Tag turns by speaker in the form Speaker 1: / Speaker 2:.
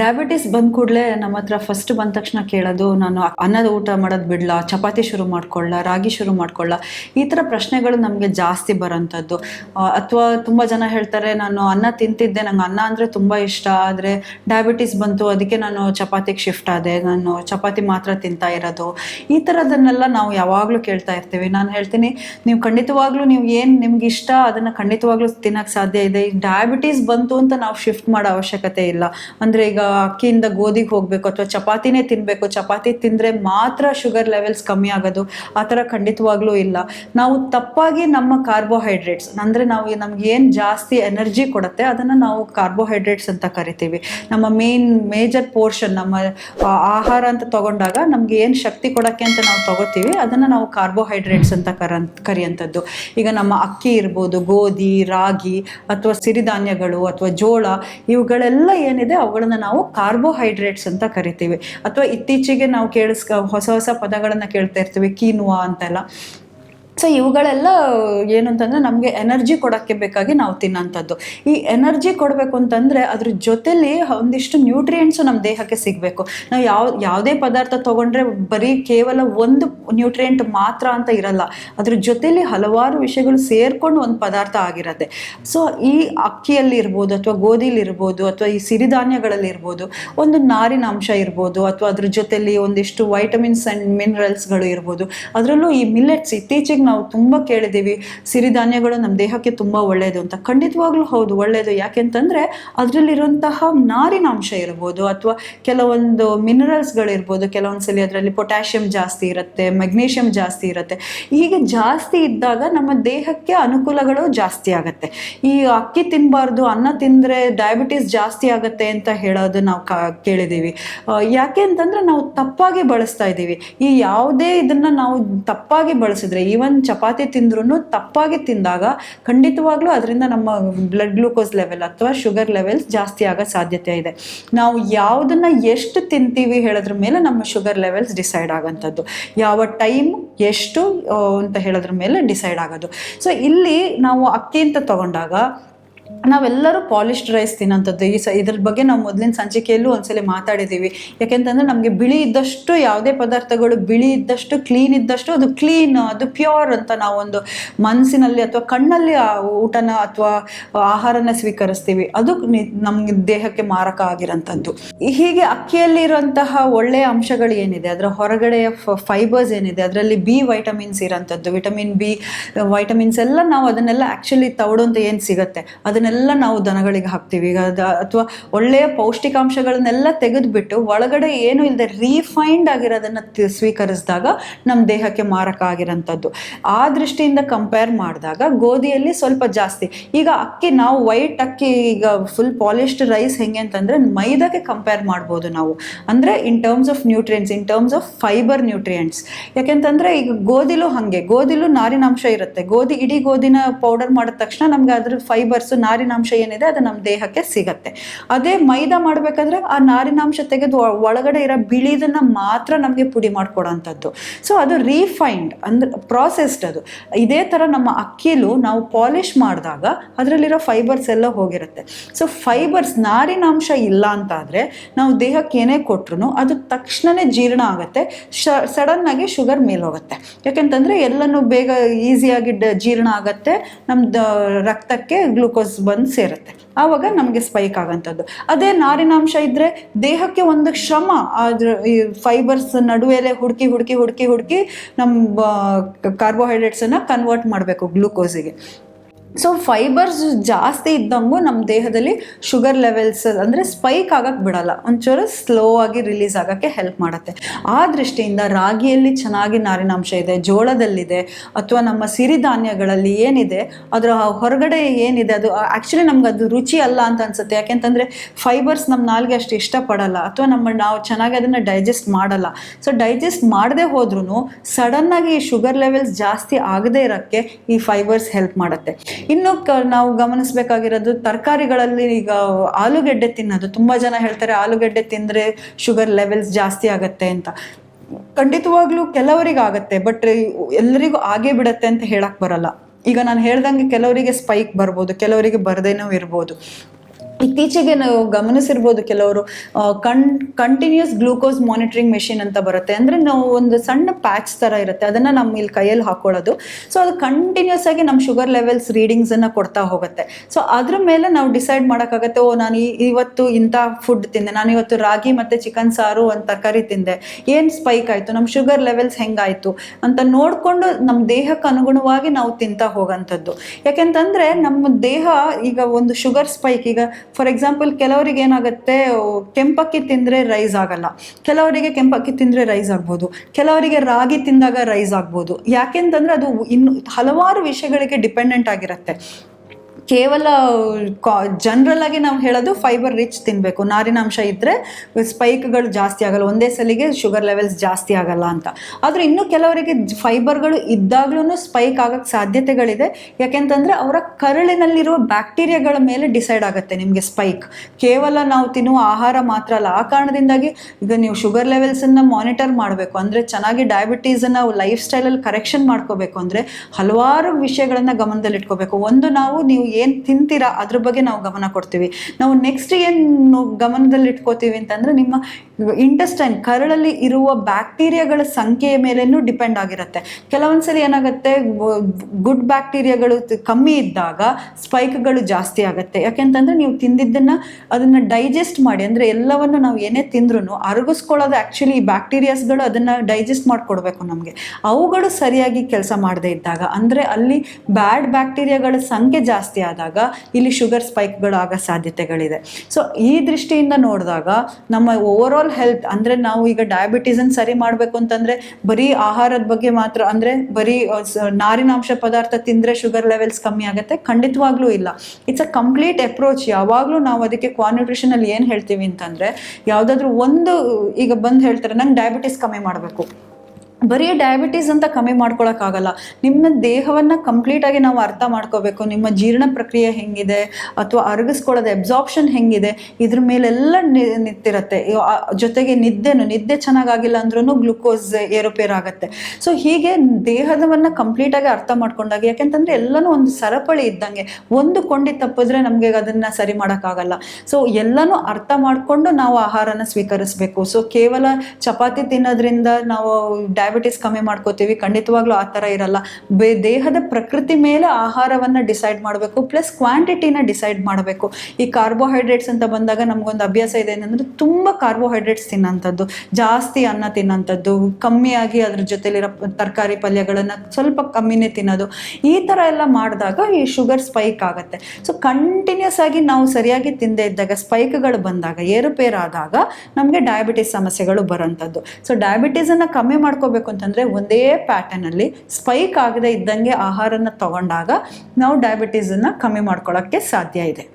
Speaker 1: Diabetes ಬಂದ ಕೂಡಲೇ ನಮ್ಮ ಹತ್ರ ಫಸ್ಟ್ ಬಂದ ತಕ್ಷಣ ಕೇಳೋದು, ನಾನು ಅನ್ನದ ಊಟ ಮಾಡೋದು ಬಿಡ್ಲಾ, ಚಪಾತಿ ಶುರು ಮಾಡ್ಕೊಳ್ಳ ರಾಗಿ ಶುರು ಮಾಡ್ಕೊಳ್ಳ ಈ ಥರ ಪ್ರಶ್ನೆಗಳು ನಮಗೆ ಜಾಸ್ತಿ ಬರೋಂಥದ್ದು. ಅಥವಾ ತುಂಬ ಜನ ಹೇಳ್ತಾರೆ, ನಾನು ಅನ್ನ ತಿಂತಿದ್ದೆ, ನಂಗೆ ಅನ್ನ ಅಂದರೆ ತುಂಬ ಇಷ್ಟ, ಆದರೆ ಡಯಾಬಿಟಿಸ್ ಬಂತು, ಅದಕ್ಕೆ ನಾನು ಚಪಾತಿಗೆ ಶಿಫ್ಟ್ ಆದೆ, ನಾನು ಚಪಾತಿ ಮಾತ್ರ ತಿಂತಾ ಇರೋದು. ಈ ಥರದನ್ನೆಲ್ಲ ನಾವು ಯಾವಾಗಲೂ ಕೇಳ್ತಾ ಇರ್ತೀವಿ. ನಾನು ಹೇಳ್ತೀನಿ, ನೀವು ಖಂಡಿತವಾಗ್ಲೂ ನೀವು ಏನು ನಿಮ್ಗೆ ಇಷ್ಟ, ಅದನ್ನು ಖಂಡಿತವಾಗ್ಲೂ ತಿನ್ನಕ್ಕೆ ಸಾಧ್ಯ ಇದೆ. ಡಯಾಬಿಟೀಸ್ ಬಂತು ಅಂತ ನಾವು ಶಿಫ್ಟ್ ಮಾಡೋ ಅವಶ್ಯಕತೆ ಇಲ್ಲ. ಅಂದರೆ ಈಗ ಅಕ್ಕಿಯಿಂದ ಗೋಧಿಗೆ ಹೋಗಬೇಕು ಅಥವಾ ಚಪಾತಿನೇ ತಿನ್ನಬೇಕು ಚಪಾತಿ ತಿಂದರೆ ಮಾತ್ರ ಶುಗರ್ ಲೆವೆಲ್ಸ್ ಕಮ್ಮಿ ಆಗೋದು. ಆ ಥರ ಖಂಡಿತವಾಗ್ಲೂ ಇಲ್ಲ. ನಾವು ತಪ್ಪಾಗಿ ನಮ್ಮ ಕಾರ್ಬೋಹೈಡ್ರೇಟ್ಸ್ ಅಂದರೆ ನಾವು ನಮ್ಗೆ ಏನು ಜಾಸ್ತಿ ಎನರ್ಜಿ ಕೊಡುತ್ತೆ ಅದನ್ನು ನಾವು ಕಾರ್ಬೋಹೈಡ್ರೇಟ್ಸ್ ಅಂತ ಕರಿತೀವಿ. ನಮ್ಮ ಮೇನ್ ಮೇಜರ್ ಪೋರ್ಷನ್ ನಮ್ಮ ಆಹಾರ ಅಂತ ತಗೊಂಡಾಗ ನಮ್ಗೆ ಏನು ಶಕ್ತಿ ಕೊಡೋಕ್ಕೆ ಅಂತ ನಾವು ತಗೋತೀವಿ, ಅದನ್ನು ನಾವು ಕಾರ್ಬೋಹೈಡ್ರೇಟ್ಸ್ ಅಂತ ಕರ ಈಗ ನಮ್ಮ ಅಕ್ಕಿ ಇರ್ಬೋದು, ಗೋಧಿ, ರಾಗಿ, ಅಥವಾ ಸಿರಿಧಾನ್ಯಗಳು, ಅಥವಾ ಜೋಳ, ಇವುಗಳೆಲ್ಲ ಏನಿದೆ ಅವುಗಳನ್ನ ನಾವು ಕಾರ್ಬೋಹೈಡ್ರೇಟ್ಸ್ ಅಂತ ಕರಿತೀವಿ. ಅಥವಾ ಇತ್ತೀಚೆಗೆ ನಾವು ಕೇಳಿಸ್ಕ ಹೊಸ ಹೊಸ ಪದಗಳನ್ನು ಕೇಳ್ತಾ ಇರ್ತೀವಿ ಕೀನುವಾ ಅಂತೆಲ್ಲ. ಸೊ ಇವುಗಳೆಲ್ಲ ಏನು ಅಂತಂದರೆ ನಮಗೆ ಎನರ್ಜಿ ಕೊಡೋಕ್ಕೆ ಬೇಕಾಗಿ ನಾವು ತಿನ್ನೋಂಥದ್ದು ಈ ಎನರ್ಜಿ ಕೊಡಬೇಕು ಅಂತಂದರೆ ಅದ್ರ ಜೊತೆಲಿ ಒಂದಿಷ್ಟು ನ್ಯೂಟ್ರಿಯೆಂಟ್ಸು ನಮ್ಮ ದೇಹಕ್ಕೆ ಸಿಗಬೇಕು. ನಾವು ಯಾವ, ಯಾವುದೇ ಪದಾರ್ಥ ತೊಗೊಂಡ್ರೆ ಬರೀ ಕೇವಲ ಒಂದು ನ್ಯೂಟ್ರಿಯೆಂಟ್ ಮಾತ್ರ ಅಂತ ಇರಲ್ಲ. ಅದ್ರ ಜೊತೆಲಿ ಹಲವಾರು ವಿಷಯಗಳು ಸೇರಿಕೊಂಡು ಒಂದು ಪದಾರ್ಥ ಆಗಿರುತ್ತೆ. ಸೊ ಈ ಅಕ್ಕಿಯಲ್ಲಿ ಇರ್ಬೋದು ಅಥವಾ ಗೋಧಿಲಿ ಇರ್ಬೋದು ಅಥವಾ ಈ ಸಿರಿಧಾನ್ಯಗಳಲ್ಲಿ ಇರ್ಬೋದು ಒಂದು ನಾರಿನ ಅಂಶ ಇರ್ಬೋದು ಅಥವಾ ಅದ್ರ ಜೊತೆಲಿ ಒಂದಿಷ್ಟು ವೈಟಮಿನ್ಸ್ ಆ್ಯಂಡ್ ಮಿನರಲ್ಸ್ಗಳು ಇರ್ಬೋದು. ಅದರಲ್ಲೂ ಈ ಮಿಲ್ಲೆಟ್ಸ್ ಇತ್ತೀಚೆಗೆ ನಾವು ತುಂಬ ಕೇಳಿದ್ದೀವಿ. ಸಿರಿಧಾನ್ಯಗಳು ನಮ್ಮ ದೇಹಕ್ಕೆ ತುಂಬ ಒಳ್ಳೆಯದು ಅಂತ. ಖಂಡಿತವಾಗ್ಲೂ ಹೌದು ಒಳ್ಳೆಯದು ಯಾಕೆಂತಂದರೆ ಅದರಲ್ಲಿರುವಂತಹ ನಾರಿನ ಅಂಶ ಇರ್ಬೋದು ಅಥವಾ ಕೆಲವೊಂದು ಮಿನರಲ್ಸ್ಗಳಿರ್ಬೋದು ಕೆಲವೊಂದು ಸಲ ಅದರಲ್ಲಿ ಪೊಟ್ಯಾಷಿಯಂ ಜಾಸ್ತಿ ಇರುತ್ತೆ ಮೆಗ್ನೀಷಿಯಂ ಜಾಸ್ತಿ ಇರುತ್ತೆ. ಹೀಗೆ ಜಾಸ್ತಿ ಇದ್ದಾಗ ನಮ್ಮ ದೇಹಕ್ಕೆ ಅನುಕೂಲಗಳು ಜಾಸ್ತಿ ಆಗುತ್ತೆ. ಈ ಅಕ್ಕಿ ತಿನ್ನಬಾರ್ದು ಅನ್ನ ತಿಂದರೆ ಡಯಾಬಿಟೀಸ್ ಜಾಸ್ತಿ ಆಗುತ್ತೆ ಅಂತ ಹೇಳೋದು ನಾವು ಕಾ, ಕೇಳಿದ್ದೀವಿ. ಯಾಕೆ ಅಂತಂದರೆ ನಾವು ತಪ್ಪಾಗಿ ಬಳಸ್ತಾ ಇದ್ದೀವಿ. ಈ ಯಾವುದೇ ಇದನ್ನು ನಾವು ತಪ್ಪಾಗಿ ಬಳಸಿದ್ರೆ ಈವನ್ ಚಪಾತಿ ತಿಂದ್ರೂ ತಪ್ಪಾಗಿ ತಿಂದಾಗ ಖಂಡಿತವಾಗ್ಲೂ ಅದರಿಂದ ನಮ್ಮ ಬ್ಲಡ್ ಗ್ಲೂಕೋಸ್ ಲೆವೆಲ್ ಅಥವಾ ಶುಗರ್ ಲೆವೆಲ್ಸ್ ಜಾಸ್ತಿ ಆಗೋ ಸಾಧ್ಯತೆ ಇದೆ. ನಾವು ಯಾವುದನ್ನ ಎಷ್ಟು ತಿಂತೀವಿ ಹೇಳೋದ್ರ ಮೇಲೆ ನಮ್ಮ ಶುಗರ್ ಲೆವೆಲ್ಸ್ ಡಿಸೈಡ್ ಆಗೋಂಥದ್ದು. ಯಾವ ಟೈಮ್ ಎಷ್ಟು ಅಂತ ಹೇಳೋದ್ರ ಮೇಲೆ ಡಿಸೈಡ್ ಆಗೋದು. ಸೊ ಇಲ್ಲಿ ನಾವು ಅಕ್ಕಿ ಅಂತ ತಗೊಂಡಾಗ ನಾವೆಲ್ಲರೂ ಪಾಲಿಶ್ಡ್ ರೈಸ್ ತಿನ್ನೋಂಥದ್ದು. ಈ ಸ, ಇದ್ರ ಬಗ್ಗೆ ನಾವು ಮೊದಲಿನ ಸಂಚಿಕೆಯಲ್ಲೂ ಒಂದ್ಸಲ ಮಾತಾಡಿದ್ದೀವಿ ಯಾಕೆಂತಂದ್ರೆ ನಮಗೆ ಬಿಳಿ ಇದ್ದಷ್ಟು ಯಾವುದೇ ಪದಾರ್ಥಗಳು ಬಿಳಿ ಇದ್ದಷ್ಟು ಕ್ಲೀನ್ ಇದ್ದಷ್ಟು ಅದು ಕ್ಲೀನ್ ಅದು ಪ್ಯೂರ್ ಅಂತ ನಾವೊಂದು ಮನಸ್ಸಿನಲ್ಲಿ ಅಥವಾ ಕಣ್ಣಲ್ಲಿ ಆ ಊಟನ ಅಥವಾ ಆಹಾರನ ಸ್ವೀಕರಿಸ್ತೀವಿ. ಅದು ನಿ- ನಮ್ಗೆ ದೇಹಕ್ಕೆ ಮಾರಕ ಆಗಿರೋಂಥದ್ದು. ಹೀಗೆ ಅಕ್ಕಿಯಲ್ಲಿರುವಂತಹ ಒಳ್ಳೆಯ ಅಂಶಗಳು ಏನಿದೆ? ಅದರ ಹೊರಗಡೆಯ ಫೈಬರ್ಸ್ ಏನಿದೆ? ಅದರಲ್ಲಿ ಬಿ ವೈಟಮಿನ್ಸ್ ಇರೋಂಥದ್ದು. ವಿಟಮಿನ್ ಬಿ ವೈಟಮಿನ್ಸ್ ಎಲ್ಲ ನಾವು ಅದನ್ನೆಲ್ಲ ಆ್ಯಕ್ಚುಲಿ ತಗೊಳ್ಳೋಂಥ ಏನು ಸಿಗುತ್ತೆ? ಅದನ್ನೆಲ್ಲ ನಾವು ದನಗಳಿಗೆ ಹಾಕ್ತೀವಿ. ಈಗ ಅಥವಾ ಒಳ್ಳೆಯ ಪೌಷ್ಟಿಕಾಂಶಗಳನ್ನೆಲ್ಲ ತೆಗೆದುಬಿಟ್ಟು ಒಳಗಡೆ ಏನು ಇಲ್ಲದೆ ರೀಫೈನ್ಡ್ ಆಗಿರೋದನ್ನು ಸ್ವೀಕರಿಸಿದಾಗ ನಮ್ಮ ದೇಹಕ್ಕೆ ಮಾರಕ ಆಗಿರೋಂಥದ್ದು. ಆ ದೃಷ್ಟಿಯಿಂದ ಕಂಪೇರ್ ಮಾಡಿದಾಗ ಗೋಧಿಯಲ್ಲಿ ಸ್ವಲ್ಪ ಜಾಸ್ತಿ. ಈಗ ಅಕ್ಕಿ, ನಾವು ವೈಟ್ ಅಕ್ಕಿ, ಈಗ ಫುಲ್ ಪಾಲಿಶ್ಡ್ ರೈಸ್ ಹೆಂಗೆ ಅಂತಂದರೆ ಮೈದಾಗೆ ಕಂಪೇರ್ ಮಾಡ್ಬೋದು ನಾವು. ಅಂದರೆ in terms of nutrients in terms of fibre nutrients ಯಾಕೆಂತಂದರೆ ಈಗ ಗೋಧಿಲೂ ಹಾಗೆ. ಗೋಧಿಲೂ ನಾರಿನಾಂಶ ಇರುತ್ತೆ. ಗೋಧಿ, ಇಡೀ ಗೋಧಿನ ಪೌಡರ್ ಮಾಡಿದ ತಕ್ಷಣ ನಮಗೆ ಅದ್ರ ಫೈಬರ್ಸ್ ನಾರಿನಾಂಶ ಏನಿದೆ ಅದು ನಮ್ಮ ದೇಹಕ್ಕೆ ಸಿಗತ್ತೆ. ಅದೇ ಮೈದಾ ಮಾಡಬೇಕಂದ್ರೆ ಆ ನಾರಿನಾಂಶ ತೆಗೆದು ಒಳಗಡೆ ಇರೋ ಬಿಳಿದನ್ನ ಮಾತ್ರ ನಮಗೆ ಪುಡಿ ಮಾಡ್ಕೊಡೋಂಥದ್ದು. ಸೊ ಅದು ರೀಫೈನ್ಡ್ ಅಂದ್ರೆ ಪ್ರಾಸೆಸ್ಡ್ ಅದು. ಇದೇ ಥರ ನಮ್ಮ ಅಕ್ಕಿಲು ನಾವು ಪಾಲಿಷ್ ಮಾಡಿದಾಗ ಅದರಲ್ಲಿರೋ ಫೈಬರ್ಸ್ ಎಲ್ಲ ಹೋಗಿರುತ್ತೆ. ಸೊ ಫೈಬರ್ಸ್ ನಾರಿನಾಂಶ ಇಲ್ಲ ಅಂತ ಆದರೆ ನಾವು ದೇಹಕ್ಕೆ ಏನೇ ಕೊಟ್ರು ಅದು ತಕ್ಷಣನೇ ಜೀರ್ಣ ಆಗುತ್ತೆ ಸಡನ್ ಆಗಿ ಶುಗರ್ ಮೇಲೋಗುತ್ತೆ ಯಾಕೆಂತಂದರೆ ಎಲ್ಲನೂ ಬೇಗ ಈಸಿಯಾಗಿ ಜೀರ್ಣ ಆಗುತ್ತೆ, ನಮ್ದು ರಕ್ತಕ್ಕೆ ಗ್ಲೂಕೋಸ್ ಬಂದು ಸೇರುತ್ತೆ ಆವಾಗ ನಮಗೆ ಸ್ಪೈಕ್ ಆಗೋಂಥದ್ದು ಅದೇ ನಾರಿನಾಂಶ ಇದ್ದರೆ ದೇಹಕ್ಕೆ ಒಂದು ಶ್ರಮ ಅದ್ರ ಈ ಫೈಬರ್ಸ್ ನಡುವೆಲೆ ಹುಡುಕಿ ಹುಡುಕಿ ಹುಡುಕಿ ಹುಡುಕಿ ನಮ್ಮ ಕಾರ್ಬೋಹೈಡ್ರೇಟ್ಸನ್ನು ಕನ್ವರ್ಟ್ ಮಾಡಬೇಕು ಗ್ಲೂಕೋಸಿಗೆ ಸೊ ಫೈಬರ್ಸ್ ಜಾಸ್ತಿ ಇದ್ದಂಗೂ ನಮ್ಮ ದೇಹದಲ್ಲಿ ಶುಗರ್ ಲೆವೆಲ್ಸ್ ಅಂದರೆ ಸ್ಪೈಕ್ ಆಗಕ್ಕೆ ಬಿಡಲ್ಲ. ಒಂಚೂರು ಸ್ಲೋ ಆಗಿ ರಿಲೀಸ್ ಆಗೋಕ್ಕೆ ಹೆಲ್ಪ್ ಮಾಡುತ್ತೆ. ಆ ದೃಷ್ಟಿಯಿಂದ ರಾಗಿಯಲ್ಲಿ ಚೆನ್ನಾಗಿ ನಾರಿನಾಂಶ ಇದೆ, ಜೋಳದಲ್ಲಿದೆ, ಅಥವಾ ನಮ್ಮ ಸಿರಿಧಾನ್ಯಗಳಲ್ಲಿ ಏನಿದೆ, ಅದರ ಹೊರಗಡೆ ಏನಿದೆ, ಅದು ಆ್ಯಕ್ಚುಲಿ ನಮ್ಗೆ ಅದು ರುಚಿ ಅಲ್ಲ ಅಂತ ಅನ್ಸುತ್ತೆ. ಯಾಕೆಂತಂದರೆ ಫೈಬರ್ಸ್ ನಮ್ಮ ನಾಲ್ಗೆ ಅಷ್ಟು ಇಷ್ಟಪಡಲ್ಲ. ಅಥವಾ ನಮ್ಮ ನಾವು ಚೆನ್ನಾಗಿ ಅದನ್ನು ಡೈಜೆಸ್ಟ್ ಮಾಡಲ್ಲ. ಸೊ ಡೈಜೆಸ್ಟ್ ಮಾಡದೆ ಹೋದ್ರೂ ಸಡನ್ನಾಗಿ ಈ ಶುಗರ್ ಲೆವೆಲ್ಸ್ ಜಾಸ್ತಿ ಆಗದೇ ಇರೋಕ್ಕೆ ಈ ಫೈಬರ್ಸ್ ಹೆಲ್ಪ್ ಮಾಡುತ್ತೆ. ಇನ್ನು ನಾವು ಗಮನಿಸಬೇಕಾಗಿರೋದು ತರಕಾರಿಗಳಲ್ಲಿ ಈಗ ಆಲೂಗೆಡ್ಡೆ ತಿನ್ನೋದು. ತುಂಬ ಜನ ಹೇಳ್ತಾರೆ ಆಲೂಗೆಡ್ಡೆ ತಿಂದರೆ ಶುಗರ್ ಲೆವೆಲ್ಸ್ ಜಾಸ್ತಿ ಆಗುತ್ತೆ ಅಂತ. ಖಂಡಿತವಾಗ್ಲೂ ಕೆಲವರಿಗೆ ಆಗುತ್ತೆ ಬಟ್ ಎಲ್ಲರಿಗೂ ಆಗೇ ಬಿಡತ್ತೆ ಅಂತ ಹೇಳಕ್ ಬರಲ್ಲ. ಈಗ ನಾನು ಹೇಳ್ದಂಗೆ ಕೆಲವರಿಗೆ ಸ್ಪೈಕ್ ಬರ್ಬೋದು, ಕೆಲವರಿಗೆ ಬರದೇನೂ ಇರ್ಬೋದು. ಇತ್ತೀಚೆಗೆ ನಾವು ಗಮನಿಸಿರ್ಬೋದು ಕೆಲವರು ಕಣ್ ಕಂಟಿನ್ಯೂಸ್ ಗ್ಲೂಕೋಸ್ ಮಾನಿಟರಿಂಗ್ ಮೆಷಿನ್ ಅಂತ ಬರುತ್ತೆ. ಅಂದರೆ ನಾವು ಒಂದು ಸಣ್ಣ ಪ್ಯಾಚ್ ಥರ ಇರುತ್ತೆ. ಅದನ್ನು ನಮ್ಮ ಇಲ್ಲಿ ಕೈಯಲ್ಲಿ ಹಾಕೊಳ್ಳೋದು. ಸೊ ಅದು ಕಂಟಿನ್ಯೂಸ್ ಆಗಿ ನಮ್ಮ ಶುಗರ್ ಲೆವೆಲ್ಸ್ ರೀಡಿಂಗ್ಸನ್ನು ಕೊಡ್ತಾ ಹೋಗುತ್ತೆ. ಸೊ ಅದ್ರ ಮೇಲೆ ನಾವು ಡಿಸೈಡ್ ಮಾಡೋಕ್ಕಾಗತ್ತೆ, ಓ, ನಾನು ಇವತ್ತು ಇಂಥ ಫುಡ್ ತಿಂದೆ. ನಾನು ಇವತ್ತು ರಾಗಿ ಮತ್ತು ಚಿಕನ್ ಸಾರು ಒಂದು ತರಕಾರಿ ತಿಂದೆ. ಏನು ಸ್ಪೈಕ್ ಆಯಿತು? ನಮ್ಮ ಶುಗರ್ ಲೆವೆಲ್ಸ್ ಹೆಂಗಾಯಿತು? ಅಂತ ನೋಡಿಕೊಂಡು ನಮ್ಮ ದೇಹಕ್ಕೆ ಅನುಗುಣವಾಗಿ ನಾವು ತಿಂತಾ ಹೋಗೋಂಥದ್ದು. ಯಾಕೆಂತಂದರೆ, ನಮ್ಮ ದೇಹ ಈಗ ಒಂದು ಶುಗರ್ ಸ್ಪೈಕ್ ಈಗ ಫಾರ್ ಎಕ್ಸಾಂಪಲ್ ಕೆಲವರಿಗೆ ಏನಾಗುತ್ತೆ ಕೆಂಪಕ್ಕಿ ತಿಂದರೆ ರೈಸ್ ಆಗಲ್ಲ. ಕೆಲವರಿಗೆ ಕೆಂಪಕ್ಕಿ ತಿಂದರೆ ರೈಸ್ ಆಗ್ಬೋದು. ಕೆಲವರಿಗೆ ರಾಗಿ ತಿಂದಾಗ ರೈಸ್ ಆಗ್ಬೋದು. ಯಾಕೆಂತಂದ್ರೆ ಅದು ಇನ್ನು ಹಲವಾರು ವಿಷಯಗಳಿಗೆ ಡಿಪೆಂಡೆಂಟ್ ಆಗಿರುತ್ತೆ. ಕೇವಲ ಜನರಲ್ ಆಗಿ ನಾವು ಹೇಳೋದು ಫೈಬರ್ ರಿಚ್ ತಿನ್ನಬೇಕು ನಾರಿನಾಂಶ ಇದ್ದರೆ ಸ್ಪೈಕ್ಗಳು ಜಾಸ್ತಿ ಆಗಲ್ಲ. ಒಂದೇ ಸಲಿಗೆ ಶುಗರ್ ಲೆವೆಲ್ಸ್ ಜಾಸ್ತಿ ಆಗಲ್ಲ ಅಂತ. ಆದರೆ ಇನ್ನು ಕೆಲವರಿಗೆ ಫೈಬರ್ಗಳು ಇದ್ದಾಗ್ಲೂ ಸ್ಪೈಕ್ ಆಗೋಕ್ಕೆ ಸಾಧ್ಯತೆಗಳಿದೆ. ಯಾಕೆಂತಂದರೆ ಅವರ ಕರುಳಿನಲ್ಲಿರುವ ಬ್ಯಾಕ್ಟೀರಿಯಾಗಳ ಮೇಲೆ ಡಿಸೈಡ್ ಆಗುತ್ತೆ ನಿಮಗೆ ಸ್ಪೈಕ್ ಕೇವಲ ನಾವು ತಿನ್ನುವ ಆಹಾರ ಮಾತ್ರ ಅಲ್ಲ. ಆ ಕಾರಣದಿಂದಾಗಿ ಈಗ ನೀವು ಶುಗರ್ ಲೆವೆಲ್ಸನ್ನು ಮಾನಿಟರ್ ಮಾಡಬೇಕು. ಅಂದರೆ ಚೆನ್ನಾಗಿ ಡಯಾಬಿಟೀಸನ್ನು ಲೈಫ್ ಸ್ಟೈಲಲ್ಲಿ ಕರೆಕ್ಷನ್ ಮಾಡ್ಕೋಬೇಕು. ಅಂದರೆ ಹಲವಾರು ವಿಷಯಗಳನ್ನು ಗಮನದಲ್ಲಿಟ್ಕೋಬೇಕು. ಒಂದು ನಾವು ನೀವು ಏನು ತಿಂತೀರಾ ಅದ್ರ ಬಗ್ಗೆ ನಾವು ಗಮನ ಕೊಡ್ತೀವಿ. ನಾವು ನೆಕ್ಸ್ಟ್ ಏನು ಗಮನದಲ್ಲಿ ಇಟ್ಕೋತೀವಿ ಅಂತಂದ್ರೆ ನಿಮ್ಮ ಇಂಟೆಸ್ಟೈನ್ ಕರಳಲ್ಲಿ ಇರುವ ಬ್ಯಾಕ್ಟೀರಿಯಾಗಳ ಸಂಖ್ಯೆಯ ಮೇಲೇನೂ ಡಿಪೆಂಡ್ ಆಗಿರುತ್ತೆ. ಕೆಲವೊಂದ್ಸಲಿ ಏನಾಗುತ್ತೆ ಗುಡ್ ಬ್ಯಾಕ್ಟೀರಿಯಾಗಳು ಕಮ್ಮಿ ಇದ್ದಾಗ ಸ್ಪೈಕ್ಗಳು ಜಾಸ್ತಿ ಆಗುತ್ತೆ. ಯಾಕೆಂತಂದ್ರೆ ನೀವು ತಿಂದಿದ್ದನ್ನ ಅದನ್ನ ಡೈಜೆಸ್ಟ್ ಮಾಡಿ, ಅಂದ್ರೆ ಎಲ್ಲವನ್ನು ನಾವು ಏನೇ ತಿಂದ್ರೂ ಅರಗಿಸ್ಕೊಳ್ಳೋದು ಆ್ಯಕ್ಚುಲಿ ಈ ಬ್ಯಾಕ್ಟೀರಿಯಾಸ್ಗಳು ಅದನ್ನ ಡೈಜೆಸ್ಟ್ ಮಾಡಿಕೊಡ್ಬೇಕು ನಮಗೆ. ಅವುಗಳು ಸರಿಯಾಗಿ ಕೆಲಸ ಮಾಡದೇ ಇದ್ದಾಗ, ಅಂದರೆ ಅಲ್ಲಿ ಬ್ಯಾಡ್ ಬ್ಯಾಕ್ಟೀರಿಯಾಗಳ ಸಂಖ್ಯೆ ಜಾಸ್ತಿ ಆದಾಗ ಇಲ್ಲಿ ಶುಗರ್ ಸ್ಪೈಕ್ಗಳು ಆಗೋ ಸಾಧ್ಯತೆಗಳಿದೆ. ಸೊ ಈ ದೃಷ್ಟಿಯಿಂದ ನೋಡಿದಾಗ ನಮ್ಮ ಓವರ್ ಆಲ್ ಹೆಲ್ತ್ ಅಂದರೆ ನಾವು ಈಗ ಡಯಾಬಿಟೀಸನ್ನು ಸರಿ ಮಾಡಬೇಕು ಅಂತಂದರೆ ಬರೀ ಆಹಾರದ ಬಗ್ಗೆ ಮಾತ್ರ, ಅಂದರೆ ಬರೀ ನಾರಿನಾಂಶ ಪದಾರ್ಥ ತಿಂದರೆ ಶುಗರ್ ಲೆವೆಲ್ಸ್ ಕಮ್ಮಿ ಆಗುತ್ತೆ. ಖಂಡಿತವಾಗ್ಲೂ ಇಲ್ಲ. ಇಟ್ಸ್ ಅ ಕಂಪ್ಲೀಟ್ ಅಪ್ರೋಚ್ ಯಾವಾಗಲೂ ನಾವು ಅದಕ್ಕೆ ಕ್ವಾನ್ಯೂಟ್ರಿಷನಲ್ಲಿ ಏನು ಹೇಳ್ತೀವಿ ಅಂತಂದರೆ, ಯಾವುದಾದ್ರೂ ಒಂದು, ಈಗ ಬಂದು ಹೇಳ್ತಾರೆ, ನಂಗೆ ಡಯಾಬಿಟಿಸ್ ಕಮ್ಮಿ ಮಾಡಬೇಕು. ಬರೀ ಡಯಾಬಿಟೀಸ್ ಅಂತ ಕಮ್ಮಿ ಮಾಡ್ಕೊಳಕ್ಕಾಗಲ್ಲ ನಿಮ್ಮ ದೇಹವನ್ನು ಕಂಪ್ಲೀಟಾಗಿ ನಾವು ಅರ್ಥ ಮಾಡ್ಕೋಬೇಕು. ನಿಮ್ಮ ಜೀರ್ಣ ಪ್ರಕ್ರಿಯೆ ಹೆಂಗಿದೆ, ಅಥವಾ ಅರಗಿಸ್ಕೊಳ್ಳೋದು ಅಬ್ಸಾರ್ಪ್ಷನ್ ಹೆಂಗಿದೆ, ಇದ್ರ ಮೇಲೆಲ್ಲ ನಿಂತಿರುತ್ತೆ. ಜೊತೆಗೆ ನಿದ್ದೆನು, ನಿದ್ದೆ ಚೆನ್ನಾಗಾಗಿಲ್ಲ ಅಂದ್ರೂ ಗ್ಲುಕೋಸ್ ಆಗುತ್ತೆ. ಸೊ ಹೀಗೆ ದೇಹದವನ್ನು ಕಂಪ್ಲೀಟಾಗಿ ಅರ್ಥ ಮಾಡ್ಕೊಂಡಾಗ, ಯಾಕೆಂತಂದ್ರೆ ಎಲ್ಲನೂ ಒಂದು ಸರಪಳಿ ಇದ್ದಂಗೆ. ಒಂದು ಕೊಂಡಿ ತಪ್ಪಿದ್ರೆ ನಮಗೆ ಅದನ್ನು ಸರಿ ಮಾಡೋಕ್ಕಾಗಲ್ಲ ಸೊ ಎಲ್ಲನೂ ಅರ್ಥ ಮಾಡಿಕೊಂಡು ನಾವು ಆಹಾರನ ಸ್ವೀಕರಿಸಬೇಕು. ಸೊ ಕೇವಲ ಚಪಾತಿ ತಿನ್ನೋದ್ರಿಂದ ನಾವು ಡಯಾಬಿಟಿಸ್ ಕಮ್ಮಿ ಮಾಡ್ಕೋತೀವಿ. ಖಂಡಿತವಾಗ್ಲೂ ಆ ಥರ ಇರಲ್ಲ. ಬೇ, ದೇಹದ ಪ್ರಕೃತಿ ಮೇಲೆ ಆಹಾರವನ್ನು ಡಿಸೈಡ್ ಮಾಡಬೇಕು ಪ್ಲಸ್ ಕ್ವಾಂಟಿಟಿನ ಡಿಸೈಡ್ ಮಾಡಬೇಕು. ಈ ಕಾರ್ಬೋಹೈಡ್ರೇಟ್ಸ್ ಅಂತ ಬಂದಾಗ ನಮಗೊಂದು ಅಭ್ಯಾಸ ಇದೆ ಏನಂದ್ರೆ ತುಂಬ ಕಾರ್ಬೋಹೈಡ್ರೇಟ್ಸ್ ತಿನ್ನೋಂಥದ್ದು ಜಾಸ್ತಿ ಅನ್ನ ತಿನ್ನೋಂಥದ್ದು ಕಮ್ಮಿಯಾಗಿ ಅದ್ರ ಜೊತೆಲಿರೋ ತರಕಾರಿ ಪಲ್ಯಗಳನ್ನು ಸ್ವಲ್ಪ ಕಮ್ಮಿನೇ ತಿನ್ನೋದು. ಈ ಥರ ಎಲ್ಲ ಮಾಡಿದಾಗ ಈ ಶುಗರ್ ಸ್ಪೈಕ್ ಆಗುತ್ತೆ. ಸೊ ಕಂಟಿನ್ಯೂಸ್ ಆಗಿ ನಾವು ಸರಿಯಾಗಿ ತಿಂದೇ ಇದ್ದಾಗ ಸ್ಪೈಕ್ಗಳು ಬಂದಾಗ, ಏರುಪೇರಾದಾಗ ನಮಗೆ ಡಯಾಬಿಟಿಸ್ ಸಮಸ್ಯೆಗಳು ಬರೋಂಥದ್ದು. ಸೊ ಡಯಾಬಿಟೀಸನ್ನು ಕಮ್ಮಿ ಮಾಡ್ಕೋಬೇಕು ಅಂತಂದರೆ ಒಂದೇ ಪ್ಯಾಟರ್ನಲ್ಲಿ ಸ್ಪೈಕ್ ಆಗದೆ ಇದ್ದಂಗೆ ಆಹಾರನ ತಗೊಂಡಾಗ ನಾವು ಡಯಾಬಿಟೀಸನ್ನು ಕಮ್ಮಿ ಮಾಡ್ಕೊಳ್ಳೋಕ್ಕೆ ಸಾಧ್ಯ ಇದೆ.